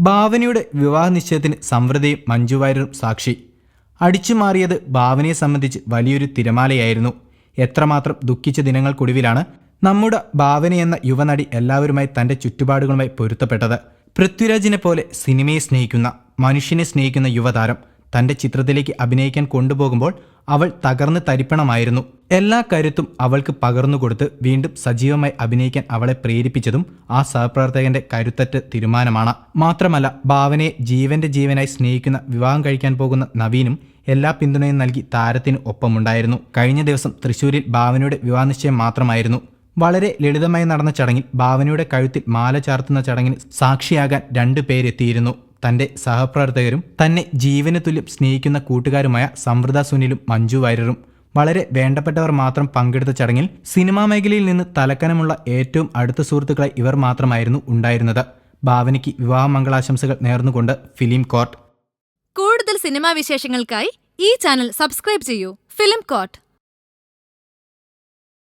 ഭാവനയുടെ വിവാഹ നിശ്ചയത്തിന് സമൃദ്ധയും മഞ്ജുവാര്യരും സാക്ഷി. അടിച്ചു മാറിയത് ഭാവനയെ സംബന്ധിച്ച് വലിയൊരു തിരമാലയായിരുന്നു. എത്രമാത്രം ദുഃഖിച്ച ദിനങ്ങൾക്കൊടുവിലാണ് നമ്മുടെ ഭാവന എന്ന യുവനടി എല്ലാവരുമായി തന്റെ ചുറ്റുപാടുകളുമായി പൊരുത്തപ്പെട്ടത്. പൃഥ്വിരാജിനെ പോലെ സിനിമയെ സ്നേഹിക്കുന്ന മനുഷ്യനെ സ്നേഹിക്കുന്ന യുവതാരം തന്റെ ചിത്രത്തിലേക്ക് അഭിനയിക്കാൻ കൊണ്ടുപോകുമ്പോൾ അവൾ തകർന്ന് തരിപ്പണമായിരുന്നു. എല്ലാ കരുത്തും അവൾക്ക് പകർന്നുകൊടുത്ത് വീണ്ടും സജീവമായി അഭിനയിക്കാൻ അവളെ പ്രേരിപ്പിച്ചതും ആ സഹപ്രവർത്തകന്റെ കരുത്തറ്റ തീരുമാനമാണ്. മാത്രമല്ല ഭാവനയെ ജീവന്റെ ജീവനായി സ്നേഹിക്കുന്ന വിവാഹം കഴിക്കാൻ പോകുന്ന നവീനും എല്ലാ പിന്തുണയും നൽകി താരത്തിന് ഒപ്പമുണ്ടായിരുന്നു. കഴിഞ്ഞ ദിവസം തൃശൂരിൽ ഭാവനയുടെ വിവാഹ നിശ്ചയം മാത്രമായിരുന്നു. വളരെ ലളിതമായി നടന്ന ചടങ്ങിൽ ഭാവനയുടെ കഴുത്തിൽ മാല ചാർത്തുന്ന ചടങ്ങിന് സാക്ഷിയാകാൻ രണ്ടു പേരെത്തിയിരുന്നു. തന്റെ സഹപ്രവർത്തകരും തന്നെ ജീവന് തുല്യം സ്നേഹിക്കുന്ന കൂട്ടുകാരുമായ സമൃദ്ധ സുനിലും മഞ്ജു വാര്യറും വളരെ വേണ്ടപ്പെട്ടവർ മാത്രം പങ്കെടുത്ത ചടങ്ങിൽ സിനിമാ മേഖലയിൽ നിന്ന് തലക്കനമുള്ള ഏറ്റവും അടുത്ത സുഹൃത്തുക്കളെ ഇവർ മാത്രമായിരുന്നു ഉണ്ടായിരുന്നത്. ഭാവനയ്ക്ക് വിവാഹ മംഗളാശംസകൾ നേർന്നുകൊണ്ട് ഫിലിം കോർട്ട്. കൂടുതൽ സിനിമാ വിശേഷങ്ങൾക്കായി ഈ ചാനൽ സബ്സ്ക്രൈബ് ചെയ്യൂ. Film coat